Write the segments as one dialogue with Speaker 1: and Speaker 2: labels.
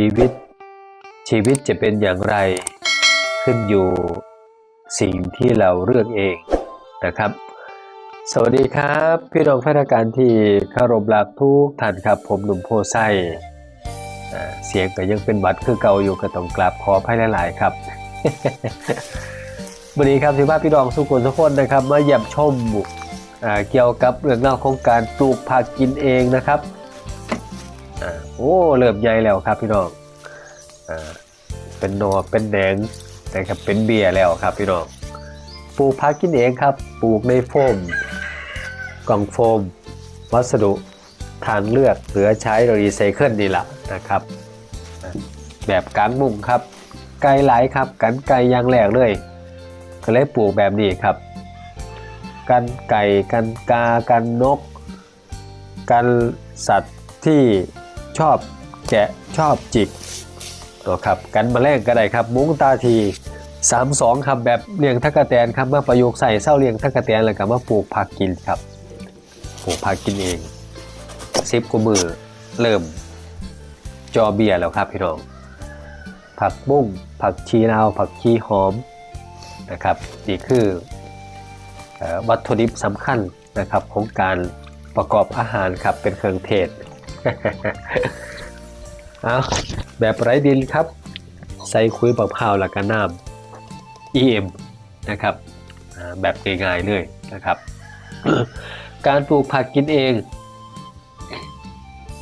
Speaker 1: ชีวิต ชีวิตจะเป็นอย่างไร ขึ้นอยู่สิ่งที่เราเลือกเองนะครับ สวัสดีครับ พี่น้องแฟนราการที่คารพรักทุกท่านครับ ผมหนุ่มโพไซเสียงก็ยังเป็นบัตรคือเก่าอยู่ก็ต้องกราบขอภัยหลาย ๆ ครับวันนี้ครับสิว่าพี่น้องสุขุนทุกคนนะครับ มาเยี่ยมชมเกี่ยวกับเรื่องราวของการปลูกผักกินเองนะครับ โอ้เริ่มใหญ่แล้วครับพี่น้องอ่าเป็นนอเป็นแดงนะครับเป็นเบียร์แล้วครับพี่น้องปลูกผักกินเองครับปลูกในโฟม กล่องโฟม วัสดุทางเลือกเหลือใช้รีไซเคิลนี่แหละนะครับ แบบกางมุงครับ ไก่หลายครับกันไก่ยางแรกเลย ก็เลยปลูกแบบนี้ครับ กันไก่กันกากันนก กันสัตว์ที่ ชอบแกะชอบจิกนะครับกันแมลงก็ได้ครับ มุ้งตาที32ครับแบบเลี้ยงทักกะแตนครับมาประยุกต์ใส่เส้าเลี้ยงทักกะแตนแล้วก็มาปลูกผักกินครับปลูกผักกินเองซิบกว่ามือเริ่ม จอเบียร์แล้วครับพี่น้องผักบุ้งผักชีลาวผักชีหอมนะครับนี่คืออวัตถุดิบสำคัญนะครับของการประกอบอาหารครับเป็นเครื่องเทศ เอาแบบไร้ดินครับ ใส่คุยบักพร้าวแล้วก็น้ำ EM นะครับแบบง่ายๆเลยนะครับ การปลูกผักกินเอง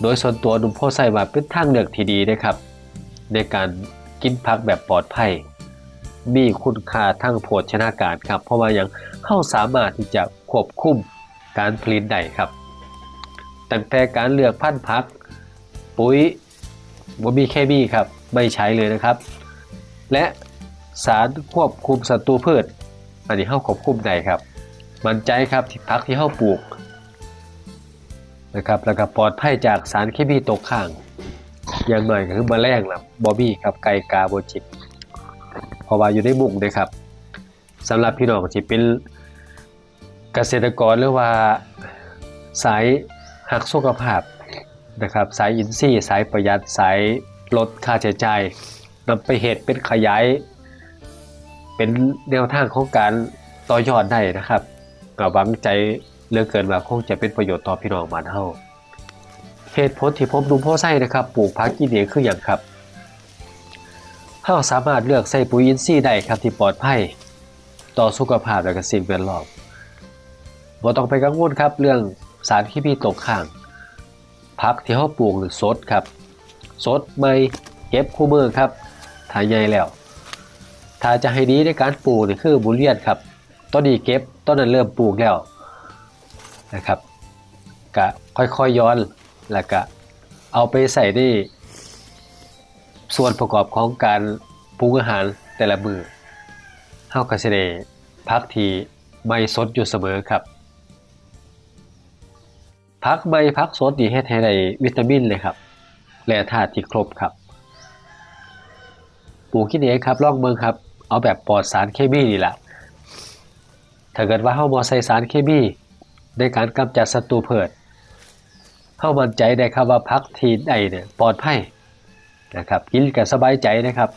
Speaker 1: โดยส่วนตัวหนุ่มโพใส่ว่าเป็นทางเลือกที่ดีนะครับ ในการกินผักแบบปลอดภัย มีคุณค่าทั้งโภชนาการครับ เพราะว่ายังเข้าสามารถที่จะควบคุมการผลิตได้ครับ ตั้งแต่การเลือกพันธุ์ผัก ปุ๋ยบมีเคมีครับ ไม่ใช้เลยนะครับ และสารควบคุมศัตรูพืช อันนี้เข้าควบคุมได้ครับ มั่นใจครับที่ผักที่เข้าปลูกนะครับแล้วก็ปลอดภัยจากสารเคมีตกค้าง อย่างหน่อยก็คือมแมลงล่ะบอบี้ครับไก่กาโบจิกเพราะว่าอยู่ในบุ้งนะครับสำหรับพี่น้องที่เป็นเกษตรกรหรือว่าสาย หักสุขภาพนะครับสายอินทรีย์สายประหยัดสายลดค่าใช้จ่ายนำไปเหตุเป็นขยาย เป็นแนวทางของการต่อยอดได้นะครับก็หวังใจเลือกเกินว่าคงจะเป็นประโยชน์ต่อพี่น้องบ้านเฮาเหตุผลที่ผมดูพ่อไส้นะครับปลูกผักกินเองคืออย่างครับเราสามารถเลือกใส่ปุ๋ยอินทรีย์ได้ครับที่ปลอดภัยต่อสุขภาพและก็สิ่งแวดล้อมบ่ต้องไปกังวลครับเรื่อง สารเคมีตกค้างผักที่เราปลูกหรือสดครับ สดใหม่เก็บคู่มือครับถ้าใหญ่แล้วถ้าจะให้ดีในการปลูกนี่คือบุเรียนครับต้นนี้เก็บต้นนั้นเริ่มปลูกแล้วนะครับก็ค่อยๆย้อนแล้วก็เอาไปใส่ในส่วนประกอบของการปรุงอาหารแต่ละมือเฮาก็สิได้พักที่ไม่สดอยู่เสมอครับ พักใบพักสดนี่เฮ็ดให้ได้วิตามินเลยครับและธาตุที่ครบครับปลูกกินเองครับลองเบิ่งครับ เอาแบบปลอดสารเคมีนี่แหละถ้าเกิดว่าเฮาบ่ใส่สารเคมีในการกำจัดศัตรูพืชเข้ามั่นใจได้ครับว่าพักที่ใดเนี่ยปลอดภัยนะครับ กินกันสบายใจนะครับ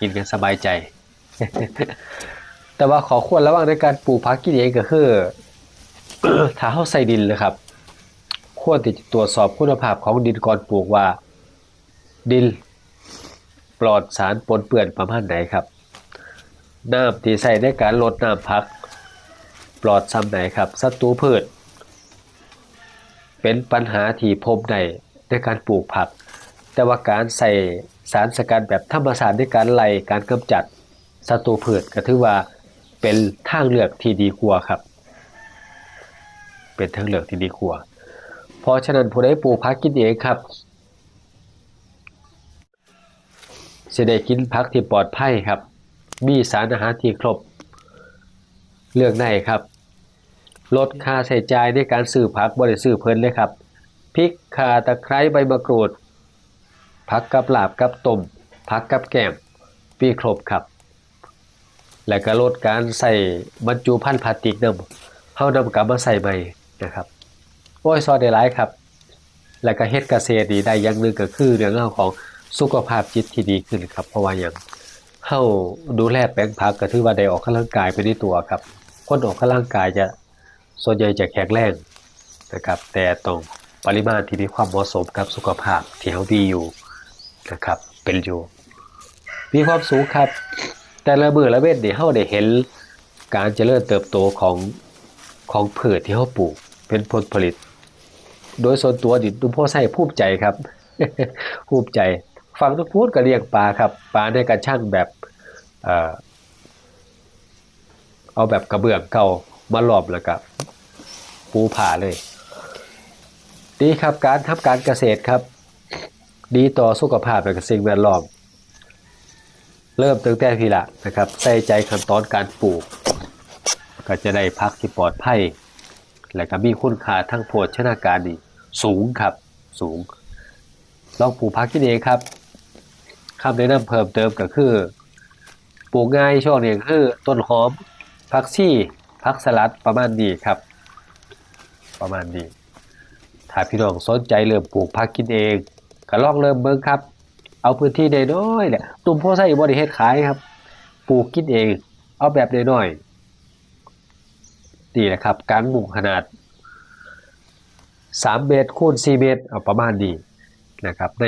Speaker 1: กินกันสบายใจ แต่ว่าขอควรระวังในการปลูกพักกินเองก็คือถ้าเข้าใส่ดินเลยครับ ควรที่จะตรวจสอบคุณภาพของดินก่อนปลูกว่า ดินปลอดสารปนเปื้อนประมาณไหนครับน้ำที่ใส่ในการลดน้ำพัก ปลอดซ้ำไหนครับศัตรูพืช เป็นปัญหาที่พบได้ในการปลูกผัก แต่ว่าการใส่สารสกัดแบบธรรมชาติในการไล่การกำจัดศัตรูพืชก็ถือว่าเป็นทางเลือกที่ดีกว่าครับ เป็นทางเลือกที่ดีกว่า ราะฉะนั้นผู้ใดปลูกผักกินเองครับจะได้กินผักที่ปลอดภัยครับ มีสารอาหารที่ครบ เลือกได้ครับ ลดค่าใช้จ่ายในการซื้อผักบริซื้อเพลินเลยครับพริกข่าตะไคร้ใบมะกรูดผักกับลาบกับต้มผักกับแกมมีครบครับ และก็ลดการใส่บรรจุภัณฑ์พลาสติกนำเฮานำกลับมาใส่ใหม่นะครับ โอ้ยซอยได้หลายครับ และก็เฮ็ดเกษตรดีได้อย่างนึงก็คือเรื่องราของสุขภาพจิตที่ดีขึ้นครับ เพราะว่าอย่างเฮาดูแลแปลงผักก็ถือว่าได้ออกกำลังกายไปในตัวครับ คนออกกำลังกายจะส่วนใหญ่จะแข็งแรงนะครับ แต่ต้องปริมาณที่มีความเหมาะสมกับสุขภาพที่เฮาดีอยู่นะครับเป็นอยู่มีความสูงครับ แต่ละมือละเว้นนี่เฮาได้เห็นการเจริญเติบโตของของพืชที่เฮาปลูกเป็นผลผลิต โดยส่วนตัวดิดุมพ่อไส้ภูมิใจครับภูมิใจฟังทุกพูดก็เลี้ยงปลาครับปลาในการช่างแบบเออเอาแบบกระเบื้องเก่ามาหลอมแล้วก็ปูผ่าเลยดีครับการทำการเกษตรครับ ดีต่อสุขภาพและก็สิ่งแวดล้อมเริ่มตั้งแต่พีละนะครับใส่ใจขั้นตอนการปลูก ก็จะได้พักที่ปลอดภัย และก็มีคุณค่าทั้งโภชนาการดี สูงครับ สูงลองปลูกพักกินเองครับคำแนะนำเพิ่มเติมก็คือปลูกง่ายช่วงนี้คือต้นหอมผักชีผักสลัดประมาณนี้ครับ ประมาณนี้ถ้าพี่น้องสนใจเริ่มปลูกผักกินเองก็ลองเริ่มเบิ่งครับ เอาพื้นที่น้อยเนี่ยตุ่มโพไส้บริเฮ็ดขายครับปลูกกินเอง เอาแบบน้อยๆนี่แหละครับ การปลูกขนาด 3 เมตรคูณ4เมตรเอาประมาณนี้นะครับใน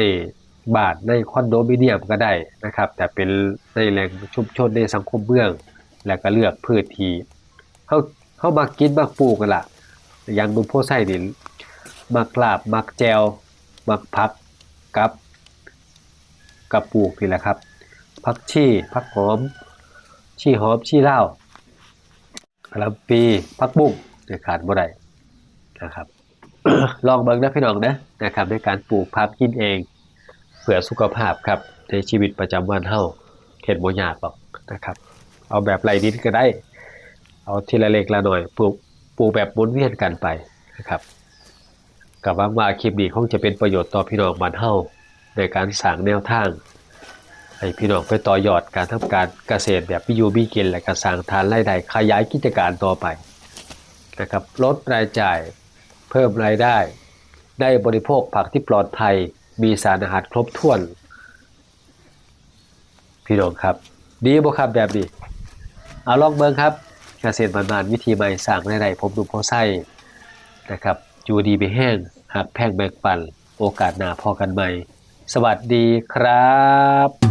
Speaker 1: บ้านในคอนโดมิเนียมก็ได้นะครับ แต่เป็นในแหล่งชุมชนในสังคมเมือง แล้วก็เลือกพืชที่เขาเขามักกินมักปลูกกันละอย่างบุญโพไส้นี่มักลาบมักแจวมักพักกับกับปลูกนี่แหละครับพักชีพักหอม ชีหอมชีเหล้ากะหล่ำปีพักบุ้งเนี่ยขาดบ่ได้นะครับ ลองเบิ่งนะพี่น้องนะนะครับในการปลูกผักกินเอง เพื่อสุขภาพครับในชีวิตประจำวันเฮาเห็นบ่ยากหรอกนะครับ เอาแบบไรดินก็ได้ เอาทีละเล็กละหน่อยปลูกปลูกแบบหมุนเวียนกันไปนะครับกับว่าว่าคลิปนี้คงจะเป็นประโยชน์ต่อพี่น้องบ้านเฮาในการสร้างแนวทางให้พี่น้องไปต่อยอดการทำการเกษตรแบบพิยูบีกินและการสร้างทานรายได้ขยายกิจการต่อไปนะครับลดรายจ่าย เพิ่มรายได้ ได้บริโภคผักที่ปลอดภัยมีสารอาหารครบถ้วน พี่น้องครับ ดีบ่ครับแบบนี้ เอาลองเบิ่งครับเกษตรบานๆวิธีใหม่สร้างรายได้ผมดูพอไส้นะครับอยู่ดีไปแห้งหักแพงแบ่งปัน โอกาสหน้าพอกันใหม่ สวัสดีครับ